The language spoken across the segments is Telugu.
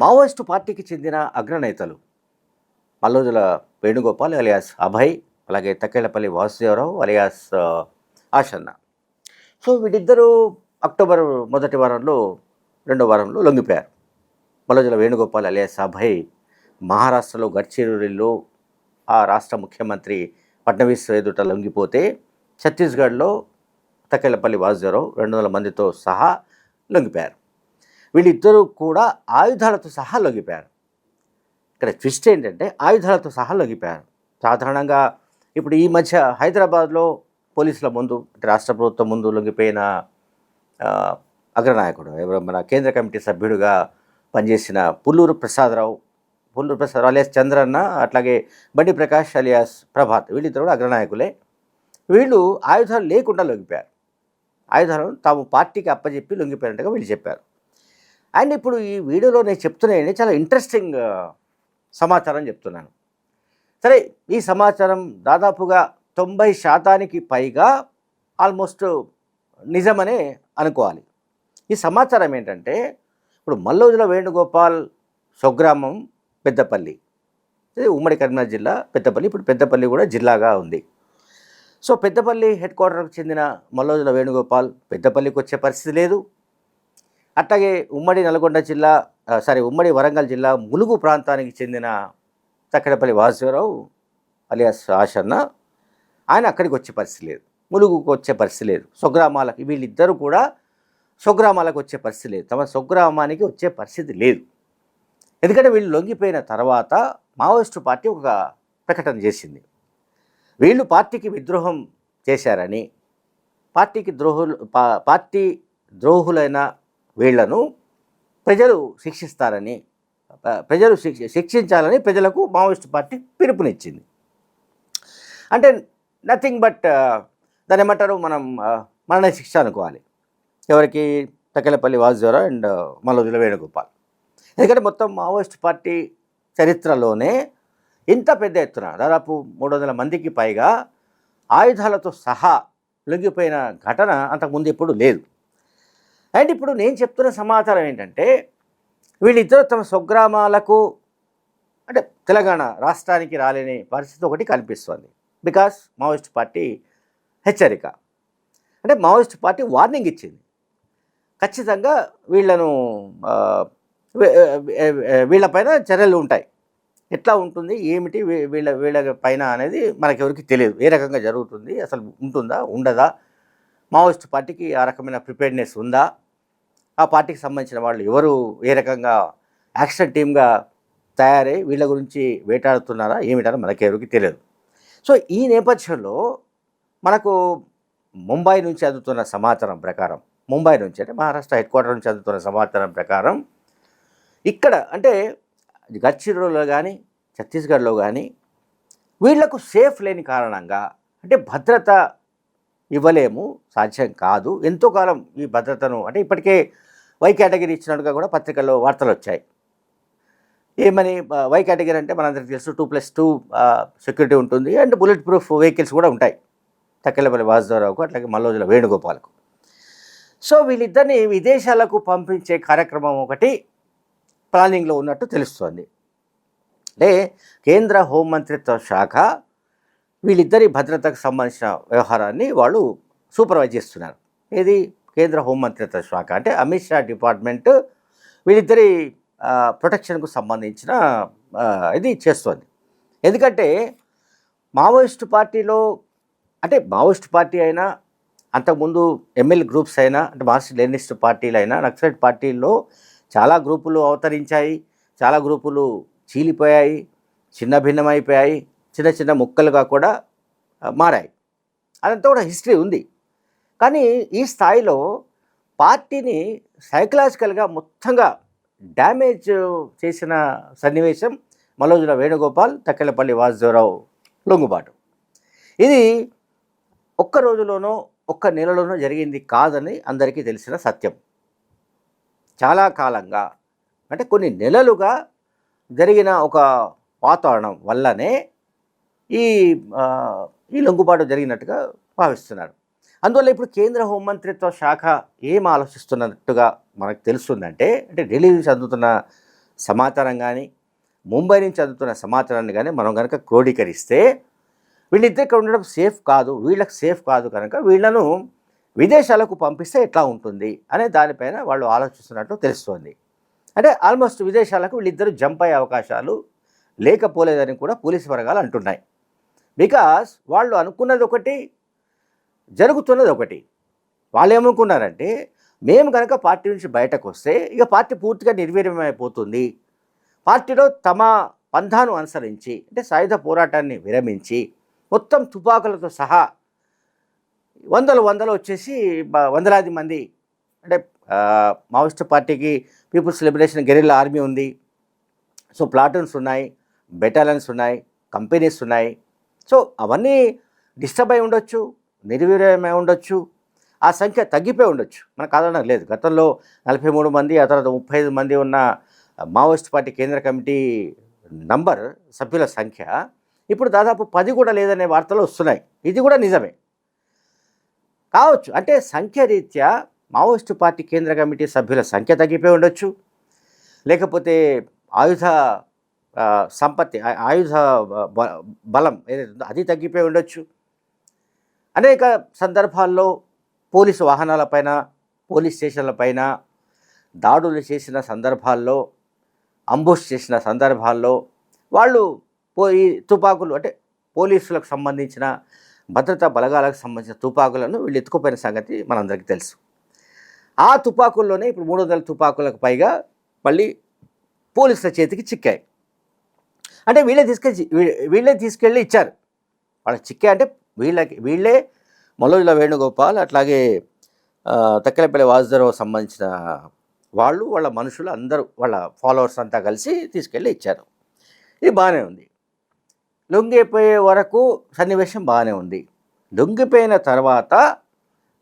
మావోయిస్టు పార్టీకి చెందిన అగ్రనేతలు మల్లోజుల వేణుగోపాల్ అలియాస్ అభయ్ అలాగే తక్కేళ్ళపల్లి వాసుదేవరావు అలియాస్ ఆశన్న. సో వీళ్ళిద్దరూ అక్టోబర్ మొదటి వారంలో రెండో వారంలో లొంగిపోయారు. మల్లోజుల వేణుగోపాల్ అలియాస్ అభయ్ మహారాష్ట్రలో గడ్చిరోలిలో ఆ రాష్ట్ర ముఖ్యమంత్రి ఫడ్నవీస్ ఎదుట లొంగిపోతే ఛత్తీస్గఢ్లో తక్కెళ్ళపల్లి వాసుదేవరావు రెండు వందల మందితో సహా లొంగిపోయారు. వీళ్ళిద్దరూ కూడా ఆయుధాలతో సహా లొంగిపోయారు. ఇక్కడ ట్విస్ట్ ఏంటంటే ఆయుధాలతో సహా లొంగిపోయారు. సాధారణంగా ఇప్పుడు ఈ మధ్య హైదరాబాద్లో పోలీసుల ముందు రాష్ట్ర ప్రభుత్వం ముందు లొంగిపోయిన అగ్రనాయకుడు ఎవరు మన కేంద్ర కమిటీ సభ్యుడిగా పనిచేసిన పుల్లూరు ప్రసాదరావు పుల్లూరు ప్రసాదరావు అలియాస్ చంద్రన్న అట్లాగే బండి ప్రకాష్ అలియాస్ ప్రభాత్ వీళ్ళిద్దరు కూడా అగ్రనాయకులే. వీళ్ళు ఆయుధాలు లేకుండా లొంగిపోయారు. ఆయుధాలను తాము పార్టీకి అప్పజెప్పి లొంగిపోయినట్టుగా వీళ్ళు చెప్పారు. అండ్ ఇప్పుడు ఈ వీడియోలో నేను చెప్తున్నాయని చాలా ఇంట్రెస్టింగ్ సమాచారం చెప్తున్నాను. సరే ఈ సమాచారం దాదాపుగా తొంభై శాతానికి పైగా ఆల్మోస్ట్ నిజమనే అనుకోవాలి. ఈ సమాచారం ఏంటంటే ఇప్పుడు మల్లోజుల వేణుగోపాల్ స్వగ్రామం పెద్దపల్లి. ఇది ఉమ్మడి కరీంనగర్ జిల్లా పెద్దపల్లి ఇప్పుడు పెద్దపల్లి కూడా జిల్లాగా ఉంది. సో పెద్దపల్లి హెడ్ క్వార్టర్కు చెందిన మల్లోజుల వేణుగోపాల్ పెద్దపల్లికి వచ్చే పరిస్థితి లేదు. అట్లాగే ఉమ్మడి నల్గొండ జిల్లా సారీ ఉమ్మడి వరంగల్ జిల్లా ములుగు ప్రాంతానికి చెందిన చక్కడపల్లి వాసుదేవరావు అలియాస్ ఆశన్న ఆయన అక్కడికి వచ్చే పరిస్థితి లేదు. ములుగుకు వచ్చే పరిస్థితి లేదు. స్వగ్రామాలకు వీళ్ళిద్దరూ కూడా స్వగ్రామాలకు వచ్చే పరిస్థితి లేదు. తమ స్వగ్రామానికి వచ్చే పరిస్థితి లేదు. ఎందుకంటే వీళ్ళు లొంగిపోయిన తర్వాత మావోయిస్టు పార్టీ ఒక ప్రకటన చేసింది. వీళ్ళు పార్టీకి విద్రోహం చేశారని పార్టీకి ద్రోహులు పా- పార్టీ ద్రోహులైన వీళ్ళను ప్రజలు శిక్షిస్తారని ప్రజలు శిక్ష శిక్షించాలని ప్రజలకు మావోయిస్ట్ పార్టీ పిలుపునిచ్చింది. అంటే నథింగ్ బట్ దాని ఏమంటారు మనం మరణశిక్ష మరణ శిక్ష అనుకోవాలి. ఎవరికి? తకెలపల్లి వాసుదేవరావు అండ్ మల్లోజుల వేణుగోపాల్. ఎందుకంటే మొత్తం మావోయిస్ట్ పార్టీ చరిత్రలోనే ఇంత పెద్ద ఎత్తున దాదాపు మూడు వందల మందికి పైగా ఆయుధాలతో సహా లొంగిపోయిన ఘటన అంతకుముందు ఎప్పుడు లేదు. అండ్ ఇప్పుడు నేను చెప్తున్న సమాచారం ఏంటంటే వీళ్ళిద్దరూ తమ స్వగ్రామాలకు అంటే తెలంగాణ రాష్ట్రానికి రాలేని పరిస్థితి ఒకటి కనిపిస్తుంది. బికాస్ మావోయిస్ట్ పార్టీ హెచ్చరిక. అంటే మావోయిస్ట్ పార్టీ వార్నింగ్ ఇచ్చింది. ఖచ్చితంగా వీళ్ళను వీళ్ళపైన చర్యలు ఉంటాయి. ఎట్లా ఉంటుంది ఏమిటి వీ- వీళ్ళ వీళ్ళ పైన అనేది మనకెవరికి తెలియదు. ఏ రకంగా జరుగుతుంది అసలు ఉంటుందా ఉండదా? మావోయిస్ట్ పార్టీకి ఆ రకమైన ప్రిపేర్నెస్ ఉందా? ఆ పార్టీకి సంబంధించిన వాళ్ళు ఎవరు ఏ రకంగా యాక్షన్ టీమ్గా తయారై వీళ్ళ గురించి వేటాడుతున్నారా ఏమిటారో మనకెవరికి తెలియదు. సో ఈ నేపథ్యంలో మనకు ముంబై నుంచి అందుతున్న సమాచారం ప్రకారం ముంబై నుంచి అంటే మహారాష్ట్ర హెడ్ క్వార్టర్ నుంచి అందుతున్న సమాచారం ప్రకారం ఇక్కడ అంటే గడ్చిరోలో కానీ ఛత్తీస్గఢ్లో కానీ వీళ్ళకు సేఫ్ లేని కారణంగా అంటే భద్రత ఇవ్వలేము సాధ్యం కాదు. ఎంతో కాలం ఈ భద్రతను అంటే ఇప్పటికే వై కేటగిరీ ఇచ్చినట్టుగా కూడా పత్రికల్లో వార్తలు వచ్చాయి. ఏమని వై కేటగిరీ అంటే మనందరికీ తెలుసు టూ ప్లస్ టూ సెక్యూరిటీ ఉంటుంది అండ్ బుల్లెట్ ప్రూఫ్ వెహికల్స్ కూడా ఉంటాయి. తక్కెలపల్లి వాసుదేవరావుకు అట్లాగే మల్లోజుల వేణుగోపాల్కు. సో వీళ్ళిద్దరిని విదేశాలకు పంపించే కార్యక్రమం ఒకటి ప్లానింగ్లో ఉన్నట్టు తెలుస్తోంది. అంటే కేంద్ర హోంమంత్రిత్వ శాఖ వీళ్ళిద్దరి భద్రతకు సంబంధించిన వ్యవహారాన్ని వాళ్ళు సూపర్వైజ్ చేస్తున్నారు. ఏది? కేంద్ర హోంమంత్రిత్వ శాఖ అంటే అమిత్ షా డిపార్ట్మెంట్ వీళ్ళిద్దరి ప్రొటెక్షన్కు సంబంధించిన ఇది చేస్తుంది. ఎందుకంటే మావోయిస్ట్ పార్టీలో అంటే మావోయిస్ట్ పార్టీ అయినా అంతకుముందు ఎమ్మెల్యే గ్రూప్స్ అయినా అంటే మార్క్సిస్ట్ లెనిస్ట్ పార్టీలు అయినా నక్సలైట్ పార్టీల్లో చాలా గ్రూపులు అవతరించాయి చాలా గ్రూపులు చీలిపోయాయి చిన్న భిన్నమైపోయాయి చిన్న చిన్న ముక్కలుగా కూడా మారాయి. అదంతా కూడా హిస్టరీ ఉంది. కానీ ఈ స్థాయిలో పార్టీని సైకలాజికల్గా మొత్తంగా డ్యామేజ్ చేసిన సన్నివేశం మలోజుల వేణుగోపాల్ తక్కెలపల్లి వాసుదేవరావు లొంగుబాటు. ఇది ఒక్క రోజులోనో ఒక్క నెలలోనో జరిగింది కాదని అందరికీ తెలిసిన సత్యం. చాలా కాలంగా అంటే కొన్ని నెలలుగా జరిగిన ఒక వాతావరణం వల్లనే ఈ ఈ లొంగుబాటు జరిగినట్టుగా భావిస్తున్నారు. అందువల్ల ఇప్పుడు కేంద్ర హోంమంత్రిత్వ శాఖ ఏం ఆలోచిస్తున్నట్టుగా మనకు తెలుస్తుందంటే అంటే ఢిల్లీ నుంచి అందుతున్న సమాచారం కానీ ముంబై నుంచి అందుతున్న సమాచారాన్ని కానీ మనం కనుక క్రోడీకరిస్తే వీళ్ళిద్దరు ఇక్కడ ఉండడం సేఫ్ కాదు వీళ్ళకి సేఫ్ కాదు కనుక వీళ్ళను విదేశాలకు పంపిస్తే ఎట్లా ఉంటుంది అనే దానిపైన వాళ్ళు ఆలోచిస్తున్నట్టు తెలుస్తోంది. అంటే ఆల్మోస్ట్ విదేశాలకు వీళ్ళిద్దరూ జంప్ అయ్యే అవకాశాలు లేకపోలేదని కూడా పోలీసు వర్గాలు అంటున్నాయి. బికాస్ వాళ్ళు అనుకున్నది ఒకటి జరుగుతున్నది ఒకటి. వాళ్ళు ఏమనుకున్నారంటే మేము కనుక పార్టీ నుంచి బయటకు వస్తే ఇక పార్టీ పూర్తిగా నిర్వీర్యమైపోతుంది. పార్టీలో తమ పంథాను అనుసరించి అంటే సాయుధ పోరాటాన్ని విరమించి మొత్తం తుపాకులతో సహా వందలు వందలు వచ్చేసి వందలాది మంది అంటే మావోయిస్ట్ పార్టీకి పీపుల్స్ లిబరేషన్ గెరిల్లా ఆర్మీ ఉంది. సో ప్లాటూన్స్ ఉన్నాయి బెటాలియన్స్ ఉన్నాయి కంపెనీస్ ఉన్నాయి. సో అవన్నీ డిస్టర్బ్ అయి ఉండొచ్చు. నిర్వీర్యమై ఉండొచ్చు. ఆ సంఖ్య తగ్గిపోయి ఉండొచ్చు. మనకు కాదనడం లేదు. గతంలో నలభై మూడు మంది ఆ తర్వాత ముప్పై ఐదు మంది ఉన్న మావోయిస్ట్ పార్టీ కేంద్ర కమిటీ నంబర్ సభ్యుల సంఖ్య ఇప్పుడు దాదాపు పది కూడా లేదనే వార్తలు వస్తున్నాయి. ఇది కూడా నిజమే. కావచ్చు. అంటే సంఖ్య రీత్యా మావోయిస్టు పార్టీ కేంద్ర కమిటీ సభ్యుల సంఖ్య తగ్గిపోయి ఉండొచ్చు. లేకపోతే ఆయుధ సంపత్తి ఆయుధ బ- బలం ఏదైతే అది తగ్గిపోయి ఉండొచ్చు. అనేక సందర్భాల్లో పోలీసు వాహనాలపైన పోలీస్ స్టేషన్లపైన దాడులు చేసిన సందర్భాల్లో అంబుష్ చేసిన సందర్భాల్లో వాళ్ళు పోయి తుపాకులు అంటే పోలీసులకు సంబంధించిన భద్రతా బలగాలకు సంబంధించిన తుపాకులను వీళ్ళు ఎత్తుకుపోయిన సంగతి మనందరికీ తెలుసు. ఆ తుపాకుల్లోనే ఇప్పుడు మూడు వందల తుపాకులకు పైగా మళ్ళీ పోలీసుల చేతికి చిక్కాయి. అంటే వీళ్ళే తీసుకెళ్ళి వీళ్ళే తీసుకెళ్ళి ఇచ్చారు. వాళ్ళకి చిక్కాయి అంటే వీళ్ళకి వీళ్ళే మల్లోజుల వేణుగోపాల్ అట్లాగే ఆ, తక్కెలపల్లి సంబంధించిన వాళ్ళు వాళ్ళ మనుషులు అందరూ వాళ్ళ ఫాలోవర్స్ అంతా కలిసి తీసుకెళ్ళి ఇచ్చారు. ఇది బాగానే ఉంది. లొంగిపోయే వరకు సన్నివేశం బాగానే ఉంది. లొంగిపోయిన తర్వాత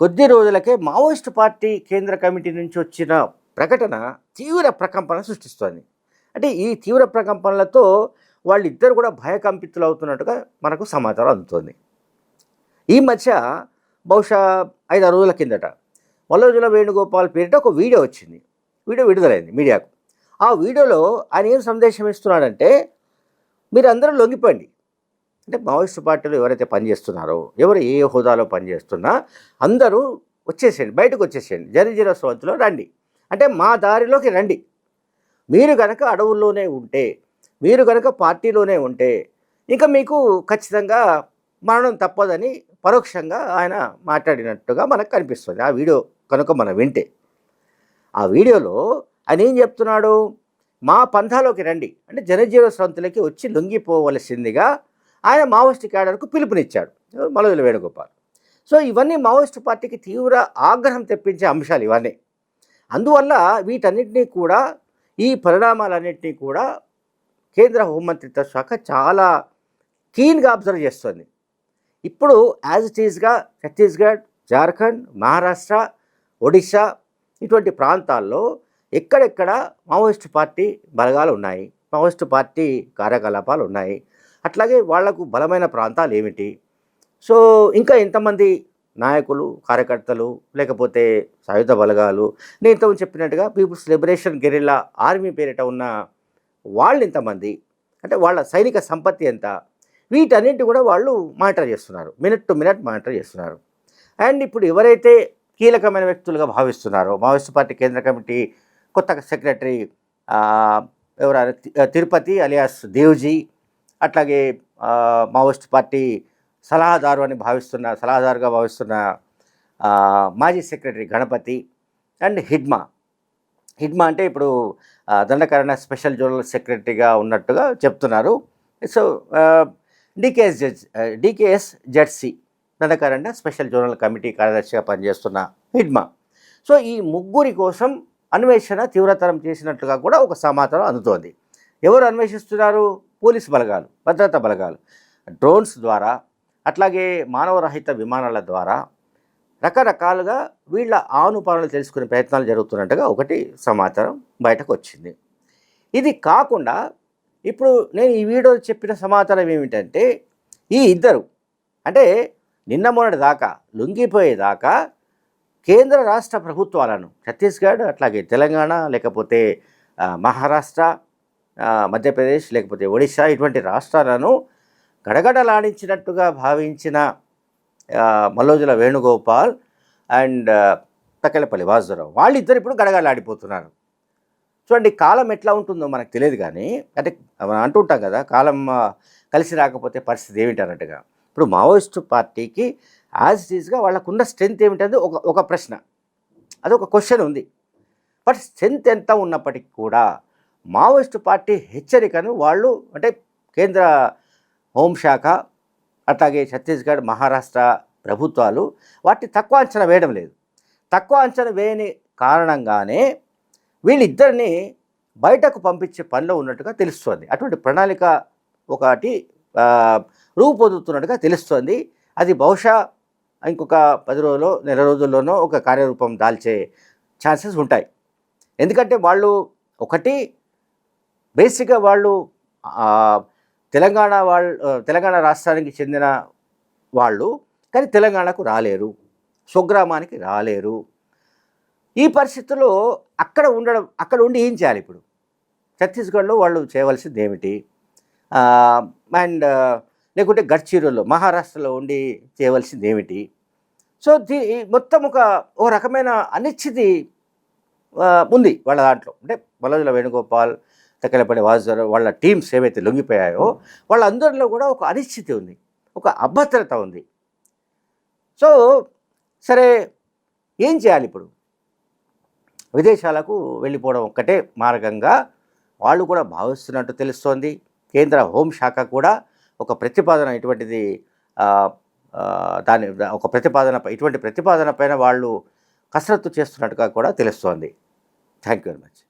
కొద్ది రోజులకే మావోయిస్ట్ పార్టీ కేంద్ర కమిటీ నుంచి వచ్చిన ప్రకటన తీవ్ర ప్రకంపన సృష్టిస్తోంది. అంటే ఈ తీవ్ర ప్రకంపనలతో వాళ్ళిద్దరు కూడా భయకంపితులు అవుతున్నట్టుగా మనకు సమాచారం అందుతోంది. ఈ మధ్య బహుశా ఐదు ఆరు రోజుల కిందట వల్లజుల వేణుగోపాల్ పేరిట ఒక వీడియో వచ్చింది. వీడియో విడుదలైంది మీడియాకు. ఆ వీడియోలో ఆయన ఏం సందేశం ఇస్తున్నాడంటే మీరు అందరూ లొంగిపోండి. అంటే మావోయిస్టు పార్టీలో ఎవరైతే పనిచేస్తున్నారో ఎవరు ఏ హోదాలో పనిచేస్తున్నా అందరూ వచ్చేసేయండి బయటకు వచ్చేసేయండి జరిజీర స్వంతలో రండి. అంటే మా దారిలోకి రండి. మీరు కనుక అడవుల్లోనే ఉంటే మీరు కనుక పార్టీలోనే ఉంటే ఇంకా మీకు ఖచ్చితంగా మరణం తప్పదని పరోక్షంగా ఆయన మాట్లాడినట్టుగా మనకు కనిపిస్తుంది. ఆ వీడియో కనుక మనం వింటే. ఆ వీడియోలో ఆయన ఏం చెప్తున్నాడు? మా పంథాలోకి రండి. అంటే జనజీవ స్రవంతులకి వచ్చి లొంగిపోవలసిందిగా ఆయన మావోయిస్ట్ క్యాడర్కు పిలుపునిచ్చాడు. మలదుల వేణుగోపాల్. సో ఇవన్నీ మావోయిస్ట్ పార్టీకి తీవ్ర ఆగ్రహం తెప్పించే అంశాలు ఇవన్నీ. అందువల్ల వీటన్నిటినీ కూడా ఈ పరిణామాలన్నింటినీ కూడా కేంద్ర హోంమంత్రిత్వ శాఖ చాలా కీన్గా అబ్జర్వ్ చేస్తుంది. ఇప్పుడు యాజ్ ఇట్ ఈస్గా ఛత్తీస్గఢ్ జార్ఖండ్ మహారాష్ట్ర ఒడిశా ఇటువంటి ప్రాంతాల్లో ఎక్కడెక్కడ మావోయిస్ట్ పార్టీ బలగాలు ఉన్నాయి మావోయిస్ట్ పార్టీ కార్యకలాపాలు ఉన్నాయి అట్లాగే వాళ్ళకు బలమైన ప్రాంతాలు ఏమిటి? సో ఇంకా ఎంతమంది నాయకులు కార్యకర్తలు లేకపోతే సాయుధ బలగాలు? నేను ఇంతకుముందు చెప్పినట్టుగా పీపుల్స్ లిబరేషన్ గెరిల్లా ఆర్మీ పేరిట ఉన్న వాళ్ళు ఎంతమంది? అంటే వాళ్ళ సైనిక సంపత్తి ఎంత? వీటన్నింటి కూడా వాళ్ళు మానిటర్ చేస్తున్నారు. మినిట్ టు మినిట్ మానిటర్ చేస్తున్నారు. అండ్ ఇప్పుడు ఎవరైతే కీలకమైన వ్యక్తులుగా భావిస్తున్నారో మావోయిస్ట్ పార్టీ కేంద్ర కమిటీ కొత్త సెక్రటరీ ఎవరైనా తిరుపతి అలియాస్ దేవ్జీ అట్లాగే మావోయిస్ట్ పార్టీ సలహాదారు అని భావిస్తున్న సలహాదారుగా భావిస్తున్న మాజీ సెక్రటరీ గణపతి అండ్ హిడ్మా. హిడ్మా అంటే ఇప్పుడు దండకరణ స్పెషల్ జోనల్ సెక్రటరీగా ఉన్నట్టుగా చెప్తున్నారు. So DKS judge DKS ZC Dandakaranya special zonal committee కార్యదర్శిగా పనిచేస్తున్న హిడ్మా. సో ఈ ముగ్గురి కోసం అన్వేషణ తీవ్రతరం చేసినట్లుగా కూడా ఒక సమాచారం అందుతోంది. ఎవరు అన్వేషిస్తున్నారు? పోలీస్ బలగాలు భద్రతా బలగాలు. డ్రోన్స్ ద్వారా అట్లాగే మానవరహిత విమానాల ద్వారా రకరకాలుగా వీళ్ళ ఆనుపాలనలు తెలుసుకునే ప్రయత్నాలు జరుగుతున్నట్టుగా ఒకటి సమాచారం బయటకు వచ్చింది. ఇది కాకుండా ఇప్పుడు నేను ఈ వీడియో చెప్పిన సమాచారం ఏమిటంటే ఈ ఇద్దరు అంటే నిన్న మొన్నటి దాకా లొంగిపోయేదాకా కేంద్ర రాష్ట్ర ప్రభుత్వాలను ఛత్తీస్గఢ్ అట్లాగే తెలంగాణ లేకపోతే మహారాష్ట్ర మధ్యప్రదేశ్ లేకపోతే ఒడిశా ఇటువంటి రాష్ట్రాలను గడగడలాడించినట్టుగా భావించిన మల్లోజుల వేణుగోపాల్ అండ్ తక్కలపల్లి వాసురావు. వాళ్ళిద్దరు ఇప్పుడు గడగడలాడిపోతున్నారు. చూడండి కాలం ఎట్లా ఉంటుందో మనకు తెలియదు కానీ అంటే మనం అంటుంటాం కదా కాలం కలిసి రాకపోతే పరిస్థితి ఏమిటి అన్నట్టుగా ఇప్పుడు మావోయిస్టు పార్టీకి యాజ్ ఇట్ వాళ్ళకున్న స్ట్రెంత్ ఏమిటనేది ఒక ఒక ప్రశ్న. అది ఒక క్వశ్చన్ ఉంది. బట్ స్ట్రెంత్ ఎంత ఉన్నప్పటికీ కూడా మావోయిస్టు పార్టీ హెచ్చరికను వాళ్ళు అంటే కేంద్ర హోంశాఖ అట్లాగే ఛత్తీస్గఢ్ మహారాష్ట్ర ప్రభుత్వాలు వాటిని తక్కువ అంచనా వేయడం లేదు. తక్కువ అంచనా వేయని కారణంగానే వీళ్ళిద్దరిని బయటకు పంపించే పనిలో ఉన్నట్టుగా తెలుస్తోంది. అటువంటి ప్రణాళిక ఒకటి రూపొందుతున్నట్టుగా తెలుస్తోంది. అది బహుశా ఇంకొక పది రోజుల్లో నెల రోజుల్లోనో ఒక కార్యరూపం దాల్చే ఛాన్సెస్ ఉంటాయి. ఎందుకంటే వాళ్ళు ఒకటి బేసిక్గా వాళ్ళు తెలంగాణ వాళ్ళు తెలంగాణ రాష్ట్రానికి చెందిన వాళ్ళు కానీ తెలంగాణకు రాలేరు. స్వగ్రామానికి రాలేరు. ఈ పరిస్థితుల్లో అక్కడ ఉండడం అక్కడ ఉండి ఏం చేయాలి ఇప్పుడు? ఛత్తీస్గఢ్లో వాళ్ళు చేయవలసింది ఏమిటి అండ్ లేకుంటే గడ్చిరోల్లో మహారాష్ట్రలో ఉండి చేయవలసింది ఏమిటి సో దీ మొత్తం ఒక ఒక రకమైన అనిశ్చితి ఉంది వాళ్ళ దాంట్లో. అంటే బలజుల వేణుగోపాల్ తక్కలపల్లి వాసుగారు వాళ్ళ టీమ్స్ ఏవైతే లొంగిపోయాయో వాళ్ళందరిలో కూడా ఒక అనిశ్చితి ఉంది. ఒక అభద్రత ఉంది. సో సరే ఏం చేయాలి ఇప్పుడు? విదేశాలకు వెళ్ళిపోవడం ఒక్కటే మార్గంగా వాళ్ళు కూడా భావిస్తున్నట్టు తెలుస్తోంది. కేంద్ర హోంశాఖ కూడా ఒక ప్రతిపాదన ఇటువంటిది దాని ఒక ప్రతిపాదన ఇటువంటి ప్రతిపాదన పైన వాళ్ళు కసరత్తు చేస్తున్నట్టుగా కూడా తెలుస్తోంది. Thank you very much.